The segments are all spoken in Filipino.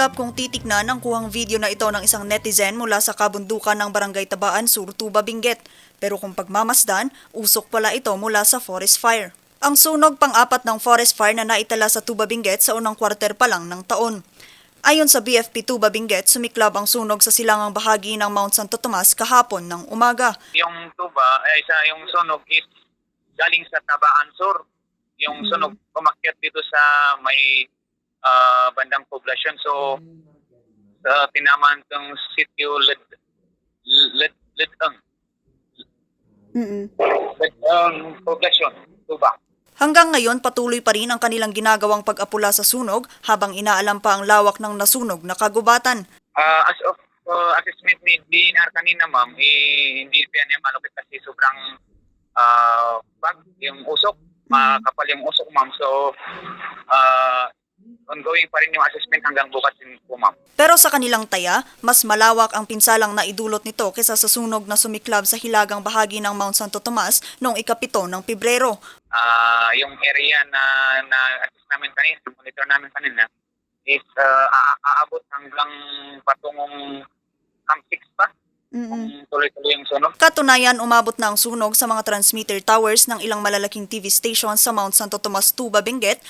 Ulap kung titiknan ang kuhang video na ito ng isang netizen mula sa kabundukan ng Barangay Tabaan, Surtuba, Benguet. Pero kung pagmamasdan, usok pala ito mula sa forest fire. Ang sunog pang-apat ng forest fire na naitala sa Tuba Benguet sa unang kwarter pa lang ng taon. Ayon sa BFP Tuba Benguet, sumiklab ang sunog sa silangang bahagi ng Mount Santo Tomas kahapon ng umaga. yung tuba, ay sa yung sunog is galing sa Tabaan Sur. Yung sunog umakyat dito sa may ah, bandang poblasyon. So, sa tinaman ng sitio Led, Led, Ledang. Ledang poblasyon, tuba. Hanggang ngayon patuloy pa rin ang kanilang ginagawang pag-apula sa sunog habang inaalam pa ang lawak ng nasunog na kagubatan. Ah, as of uh, assessment ni DNR kanina, ma'am, eh, hindi pa niya malupit kasi sobrang ah, bag yung usok. Makapal yung usok, ma'am. So, ah, ongoing pa rin yung assessment hanggang bukas din po, ma'am. Pero sa kanilang taya, mas malawak ang pinsalang naidulot nito kesa sa sunog na sumiklab sa hilagang bahagi ng Mount Santo Tomas noong ikapito ng Pebrero. Ah, yung area na na-assess namin kanina, monitor namin kanina, is a- aabot hanggang patungong Camp 6 pa. Kung tuloy-tuloy yung sunog. Katunayan, umabot na ang sunog sa mga transmitter towers ng ilang malalaking TV stations sa Mount Santo Tomas, Tuba, Benguet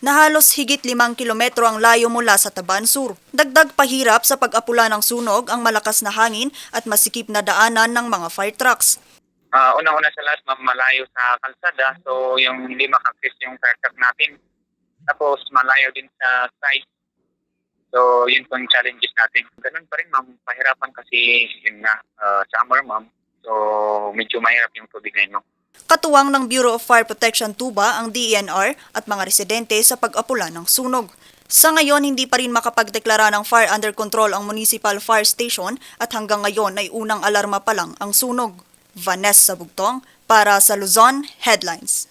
na halos higit limang kilometro ang layo mula sa Taban Sur. Dagdag pahirap sa pag-apula ng sunog ang malakas na hangin at masikip na daanan ng mga fire trucks. Ah, unang-una sa lahat, malayo sa kalsada. So, yung hindi makakris yung fire truck natin. Tapos, malayo din sa site. So, yun po yung challenges natin. Ganun pa rin, ma'am. Pahirapan kasi yun nga, ah, summer, ma'am. So, medyo mahirap yung tubig ngayon, ma'am. Katuwang ng Bureau of Fire Protection Tuba ang DENR at mga residente sa pag-apula ng sunog. Sa ngayon, hindi pa rin makapagdeklara ng fire under control ang Municipal Fire Station at hanggang ngayon ay unang alarma pa lang ang sunog. Vanessa Bugtong para sa Luzon Headlines.